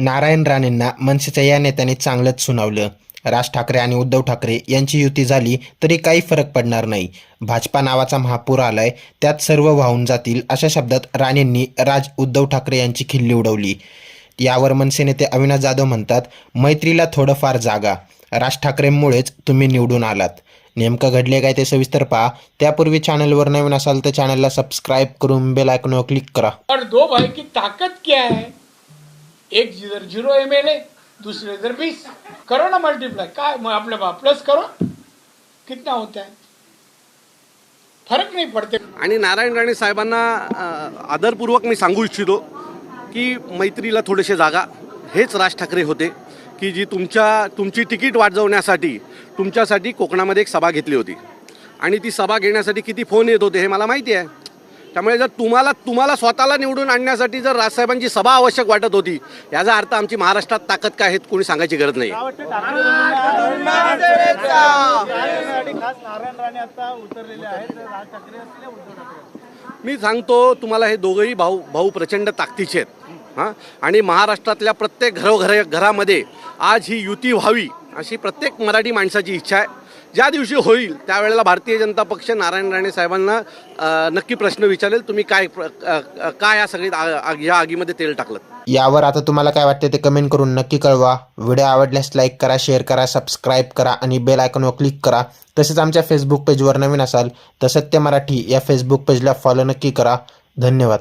नारायण राणेंना मनसेच्या या नेत्याने चांगलंच सुनावलं. राज ठाकरे आणि उद्धव ठाकरे यांची युती झाली तरी काही फरक पडणार नाही. भाजपा नावाचा महापूर आलाय त्यात सर्व वाहून जातील अशा शब्दात राणेंनी राज उद्धव ठाकरे यांची खिल्ली उडवली. यावर मनसे नेते अविनाश जाधव म्हणतात मैत्रीला थोडंफार जागा. राज ठाकरेंमुळेच तुम्ही निवडून आलात. नेमकं घडले काय ते सविस्तर पहा. त्यापूर्वी चॅनलवर नवीन असाल तर चॅनलला सबस्क्राईब करून बेल आयकॉनवर क्लिक करा. और दो भाई की ताकत क्या है? एक जर झिरो एम एल ए दूसरे इधर बीस करो ना मल्टीप्लाई काय मग आपले प्लस करो. कितना होता है? फर्क पड़ते. आणि नारायण राणे साहेबांना आदरपूर्वक मी सांगू इच्छितो की मैत्रीला थोडेसे जागा. हेच राज ठाकरे होते की जी तुमच्या तुमची तिकीट वाजवण्यासाठी तुमच्यासाठी कोकणामध्ये एक सभा घेतली होती. आणि ती सभा घेण्यासाठी किती फोन येत होते हे मला माहिती आहे. त्यामुळे जर तुम्हाला तुम्हाला स्वतःला निवडून आणण्यासाठी जर राजसाहेबांची सभा आवश्यक वाटत होती याचा अर्थ आमची महाराष्ट्रात ताकद काय हे कोणी सांगायची गरज नाही. मी सांगतो तुम्हाला हे दोघंही भाऊ भाऊ प्रचंड ताकदीचे आहेत. हां? आणि महाराष्ट्रातल्या प्रत्येक घरोघर घरामध्ये आज ही युती व्हावी अशी प्रत्येक मराठी माणसाची इच्छा आहे. ज्या दिवशी होईल त्यावेळेला भारतीय जनता पक्ष नारायण राणे साहेबांना नक्की प्रश्न विचारेल तुम्ही काय प्र- काय या सगळी आग- या आगीमध्ये तेल टाकलं यावर आता तुम्हाला काय वाटते ते कमेंट करून नक्की कळवा. व्हिडिओ आवडल्यास लाईक करा शेअर करा सबस्क्राईब करा आणि बेल आयकॉनवर क्लिक करा. तसेच आमच्या फेसबुक पेजवर नवीन असाल तर सत्य मराठी या फेसबुक पेजला फॉलो नक्की करा. धन्यवाद.